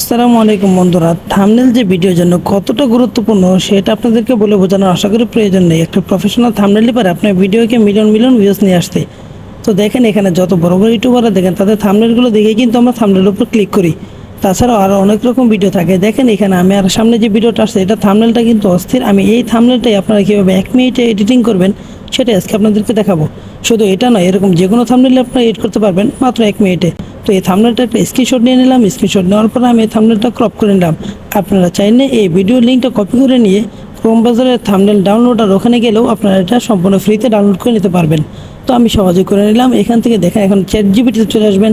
আসসালামু আলাইকুম বন্ধুরা। থামনেল যে ভিডিওর জন্য কতটা গুরুত্বপূর্ণ সেটা আপনাদেরকে বলে বোঝানোর আশা করি প্রয়োজন নেই। একটা প্রফেশনাল থামনেলই পারে, আপনার ভিডিওকে মিলিয়ন মিলিয়ন ভিউজ নিয়ে আসতে। তো দেখেন এখানে যত বড় বড় ইউটিউবাররা দেখেন, তাদের থামনেলগুলো দেখে কিন্তু আমরা থামনেলের উপর ক্লিক করি। তাছাড়াও আরও অনেক রকম ভিডিও থাকে। দেখেন এখানে আমি আর সামনে যে ভিডিওটা আসছে, এটা থামনেলটা কিন্তু অস্থির। আমি এই থামনেলটাই আপনারা কীভাবে এক মিনিটে এডিটিং করবেন সেটা আজকে আপনাদেরকে দেখাবো। শুধু এটা নয়, এরকম যে কোনো থামনেলে আপনারা এড করতে পারবেন মাত্র এক মিনিটে তো এই থামনেলটা একটা স্ক্রিনশট নিয়ে নিলাম স্ক্রিনশট নেওয়ার পরে আমি এই থামনেলটা ক্রপ করে নিলাম। আপনারা চাইলে এই ভিডিও লিঙ্কটা কপি করে নিয়ে ক্রোম বাজারের থামনেল ডাউনলোড আর ওখানে গেলেও আপনারা এটা সম্পূর্ণ ফ্রিতে ডাউনলোড করে নিতে পারবেন। তো আমি সহজে করে নিলাম, এখান থেকে দেখেন এখন চ্যাট জিবিটিতে চলে আসবেন।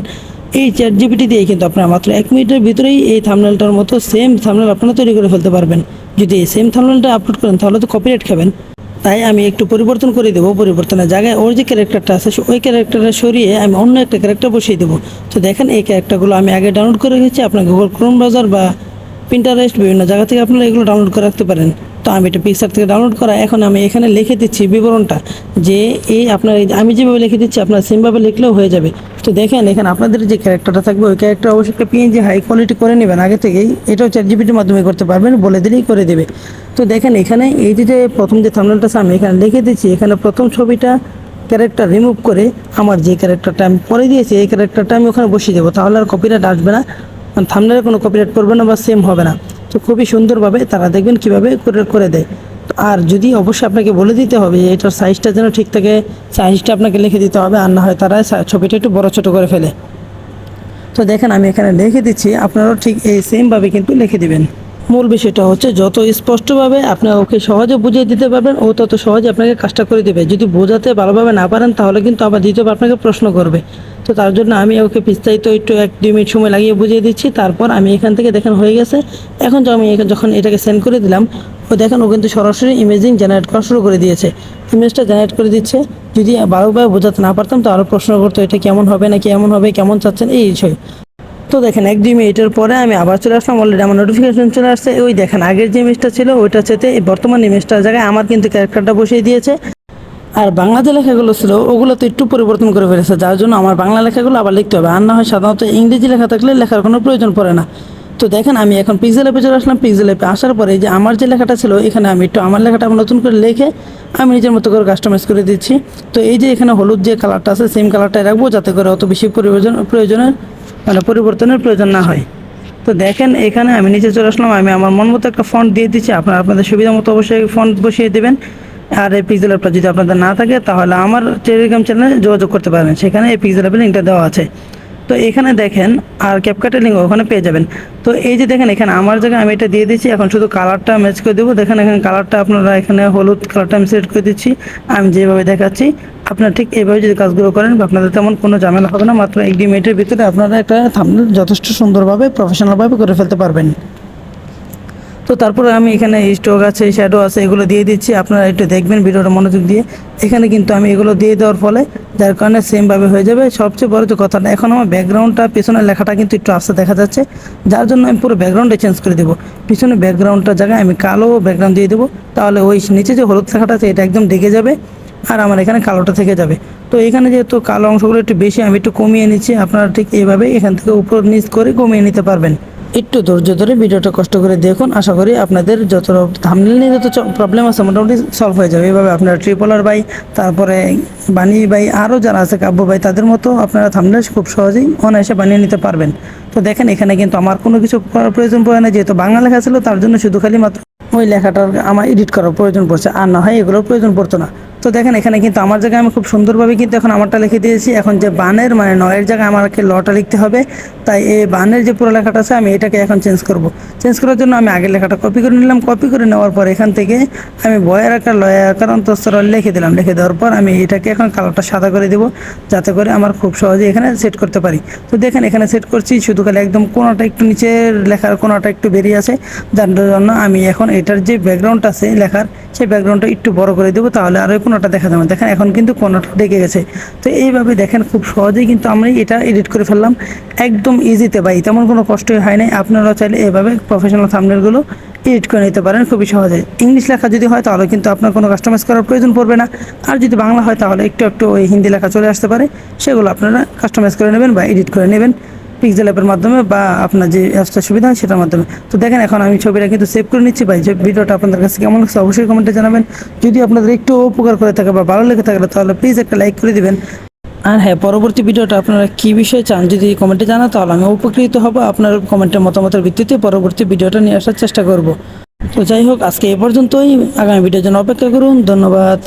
এই চ্যাট জিবিটি দিয়ে কিন্তু আপনারা মাত্র এক মিনিটের ভিতরেই এই থামনেলটার মতো সেম থামনেল আপনারা তৈরি করে ফেলতে পারবেন। যদি এই সেম থামনেলটা আপলোড করেন তাহলে তো কপিরাইট খাবেন। তাই আমি একটু পরিবর্তন করে দেবো পরিবর্তনের জায়গায়। ওর যে ক্যারেক্টারটা আছে ওই ক্যারেক্টারটা সরিয়ে আমি অন্য একটা ক্যারেক্টার বসিয়ে দেবো। তো দেখেন, এই ক্যারেক্টারগুলো আমি আগে ডাউনলোড করে রেখেছি। আপনার গুগল ক্রোম ব্রাউজার বা প্রিন্টারেস্ট বিভিন্ন জায়গা থেকে আপনারা এগুলো ডাউনলোড করে রাখতে পারেন। তো আমি এটা পিকচার থেকে ডাউনলোড করা, এখন আমি এখানে লিখে দিচ্ছি বিবরণটা যে এই আপনার আমি যেভাবে লিখে দিচ্ছি, আপনার সেমভাবে লিখলেও হয়ে যাবে। তো দেখেন, এখানে আপনাদের যে ক্যারেক্টারটা থাকবে, ওই ক্যারেক্টার অবশ্যই একটা পিএনজি হাই কোয়ালিটি করে নেবেন। আগে থেকেই এটাও চ্যাট জিপিটির মাধ্যমে করতে পারবেন, বলে দিলেই করে দেবে। তো দেখেন, এখানে এই যে প্রথম যে থামনেলটা আমি এখানে লিখে দিচ্ছি। এখানে প্রথম ছবিটা ক্যারেক্টার রিমুভ করে আমার যে ক্যারেক্টারটা আমি পরে দিয়েছি, এই ক্যারেক্টারটা আমি ওখানে বসিয়ে দেবো। তাহলে আর কপিরাইট আসবে না। থামনেলে কোনো কপিরাইট করবে না বা সেম হবে না। তো খুবই সুন্দরভাবে তারা দেখবেন কীভাবে করে করে দেয়। আর যদি অবশ্যই আপনাকে বলে দিতে হবে যে এটার সাইজটা যেন ঠিক থাকে সাইজটা আপনাকে লিখে দিতে হবে আর না হয় তারা ছবিটা একটু বড় ছোটো করে ফেলে। তো দেখেন আমি এখানে লিখে দিচ্ছি, আপনারাও ঠিক এই সেমভাবে কিন্তু লিখে দিবেন। মূল বিষয়টা হচ্ছে যত স্পষ্টভাবে আপনি ওকে সহজে বুঝিয়ে দিতে পারবেন, ও তত সহজে আপনাকে কাজটা করে দেবে। যদি বোঝাতে ভালোভাবে না পারেন, তাহলে কিন্তু আবার দ্বিতীয়বার আপনাকে প্রশ্ন করবে। তো তার জন্য আমি ওকে বিস্তারিত একটু এক, দুই মিনিট সময় লাগিয়ে বুঝিয়ে দিচ্ছি। তারপর আমি এখান থেকে দেখেন হয়ে গেছে। এখন তো আমি যখন এটাকে সেন্ড করে দিলাম, ও দেখেন ও কিন্তু সরাসরি ইমেজিং জেনারেট করা শুরু করে দিয়েছে। ইমেজটা জেনারেট করে দিচ্ছে। যদি বারোভাবে বোঝাতে না পারতাম তো আরও প্রশ্ন করতো, এটা কেমন হবে না, কেমন হবে, কেমন চাচ্ছেন? এই বিষয়। তো দেখেন এক, দুই মিনিটের পরে আমি আবার চলে আসলাম। অলরেডি আমার নোটিফিকেশন চলে আসছে। ওই দেখেন আগের যে ইমেজটা ছিল ওইটা চেতে বর্তমান ইমেজটার জায়গায় আমার কিন্তু ক্যারেক্টারটা বসিয়ে দিয়েছে। আর বাংলা যে লেখাগুলো ছিল ওগুলো তো একটু পরিবর্তন করে ফেলেছে, যার জন্য আমার বাংলা লেখাগুলো আবার লিখতে হবে। আর না হয় সাধারণত ইংরেজি লেখা থাকলে লেখার কোনো প্রয়োজন পড়ে না। তো দেখেন, আমি এখন পিক্সেল অ্যাপে চলে আসলাম পিক্সেল অ্যাপে আসার পরে যে আমার যে লেখাটা ছিল, এখানে আমি একটু আমার লেখাটা নতুন করে লিখে আমি নিজের মতো করে কাস্টমাইজ করে দিচ্ছি। তো এই যে এখানে হলুদ যে কালারটা আছে সেম কালারটাই রাখব যাতে করে অত বেশি প্রয়োজন, প্রয়োজনের মানে পরিবর্তনের প্রয়োজন না হয়। তো দেখেন, এখানে আমি নিচে চলে আসলাম, আমি আমার মন মতো একটা ফন্ট দিয়ে দিচ্ছি। আপনারা আপনাদের সুবিধা মতো অবশ্যই ফন্ট বসিয়ে দেবেন। আর এই পিক্সেল অ্যাপটা যদি আপনাদের না থাকে, তাহলে আমার টেলিগ্রাম চ্যানেলে যোগাযোগ করতে পারেন। সেখানে এই পিক্সেল অ্যাপের লিঙ্কটা দেওয়া আছে। তো এখানে দেখেন, আর ক্যাপকাটের লিঙ্ক ওখানে পেয়ে যাবেন। তো এই যে দেখেন, এখানে আমার জায়গায় আমি এটা দিয়ে দিচ্ছি। এখন শুধু কালারটা ম্যাচ করে দেবো। দেখেন, এখানে কালারটা আপনারা এখানে হলুদ কালারটা আমি সিলেক্ট করে দিচ্ছি। আমি যেভাবে দেখাচ্ছি, আপনারা ঠিক এইভাবে যদি কাজগুলো করেন, বা আপনাদের তেমন কোনো ঝামেলা হবে না। মাত্র এক দুই মিনিটের ভিতরে আপনারা একটা থামনেল যথেষ্ট সুন্দরভাবে প্রফেশনালভাবে করে ফেলতে পারবেন। তো তারপরে আমি এখানে স্টক আছে শ্যাডো আছে, এগুলো দিয়ে দিচ্ছি। আপনারা একটু দেখবেন ভিডিওটা মনোযোগ দিয়ে। এখানে কিন্তু আমি এগুলো দিয়ে দেওয়ার ফলে যার কারণে সেমভাবে হয়ে যাবে। সবচেয়ে বড় যে কথাটা, এখন আমার ব্যাকগ্রাউন্ডটা পিছনের লেখাটা কিন্তু একটু আস্তে দেখা যাচ্ছে। যার জন্য আমি পুরো ব্যাকগ্রাউন্ডে চেঞ্জ করে দেবো। পিছনে ব্যাকগ্রাউন্ডটার জায়গায় আমি কালো ব্যাকগ্রাউন্ড দিয়ে দেবো। তাহলে ওই নিচে যে হলুদ লেখাটা আছে, এটা একদম ডেকে যাবে আর আমার এখানে কালোটা থেকে যাবে। তো এখানে যেহেতু কালো অংশগুলো একটু বেশি, আমি একটু কমিয়ে নিচ্ছি। আপনারা ঠিক এইভাবে এখান থেকে উপর নিচ করে কমিয়ে নিতে পারবেন। একটু ধৈর্য ধরে ভিডিওটা কষ্ট করে দেখুন। আশা করি আপনাদের যত থামনেল নিয়ে যত প্রবলেম আছে মোটামুটি সলভ হয়ে যাবে। এইভাবে আপনারা ট্রিপলার বাই তারপরে বানিয়ে বাই আরও যারা আছে কাব্য বাই তাদের মতো আপনারা থামনেল খুব সহজেই অনায়াসে বানিয়ে নিতে পারবেন। তো দেখেন, এখানে কিন্তু আমার কোনো কিছু করার প্রয়োজন পড়ে না। যেহেতু বাংলা লেখা ছিল, তার জন্য শুধু খালি মাত্র ওই লেখাটার আমার এডিট করার প্রয়োজন পড়ছে। আর না হয় এগুলোর প্রয়োজন পড়তো না। তো দেখেন, এখানে কিন্তু আমার জায়গায় আমি খুব সুন্দরভাবে কিন্তু এখন আমারটা লিখে দিয়েছি। এখন যে বানের মানে নয়ের জায়গায় আমাকে লটা লিখতে হবে। তাই এই বানের যে পুরো লেখাটা আছে, আমি এটাকে এখন চেঞ্জ করব। চেঞ্জ করার জন্য আমি আগের লেখাটা কপি করে নিলাম। কপি করে নেওয়ার পর এখান থেকে আমি বয়ের আকার, লয়ের আকার অন্তঃস্তর লিখে দিলাম। লিখে দেওয়ার পর আমি এটাকে এখন কালারটা সাদা করে দেবো, যাতে করে আমার খুব সহজে এখানে সেট করতে পারি। তো দেখেন, এখানে সেট করছি। শুধু খালি একদম কোনোটা একটু নিচের লেখার কোনোটা একটু বেরিয়ে আছে যার জন্য আমি এখন এটার যে ব্যাকগ্রাউন্ড আছে লেখার, সেই ব্যাকগ্রাউন্ডটা একটু বড় করে দেবো। তাহলে আরও ওই কোনোটা দেখা যাবে দেখেন, এখন কিন্তু কোনোটা ডেকে গেছে। তো এইভাবে দেখেন, খুব সহজেই কিন্তু আমি এটা এডিট করে ফেললাম। একদম ইজিতে ভাই, তেমন কোনো কষ্টই হয় নাই। আপনারাও চাইলে এভাবে প্রফেশনাল থামনেলগুলো এডিট করে নিতে পারেন, খুবই সহজে। ইংলিশ লেখা যদি হয়, তাহলে কিন্তু আপনার কোনো কাস্টমাইজ করার প্রয়োজন পড়বে না। আর যদি বাংলা হয়, তাহলে একটু একটু ওই হিন্দি লেখা চলে আসতে পারে। সেগুলো আপনারা কাস্টমাইজ করে নেবেন বা এডিট করে নেবেন। পিক্সেল অ্যাপের মাধ্যমে বা আপনার যে অ্যাপসটা সুবিধা হয় সেটার মাধ্যমে। তো দেখেন, এখন আমি ছবিটা কিন্তু সেভ করে নিচ্ছি। ভাই, যে ভিডিওটা আপনাদের কাছে কেমন লাগছে অবশ্যই কমেন্টে জানাবেন। যদি আপনাদের একটু উপকার করে থাকে বা ভালো লেগে থাকে, তাহলে প্লিজ একটা লাইক করে দিবেন। আর হ্যাঁ পরবর্তী ভিডিওটা আপনারা কী বিষয়ে চান যদি কমেন্টে জানান, তাহলে আমি উপকৃত হব। আপনার কমেন্টের মতামতের ভিত্তিতে পরবর্তী ভিডিওটা নিয়ে আসার চেষ্টা করব। তো যাই হোক, আজকে এ পর্যন্তই। আগামী ভিডিওর জন্য অপেক্ষা করুন। ধন্যবাদ।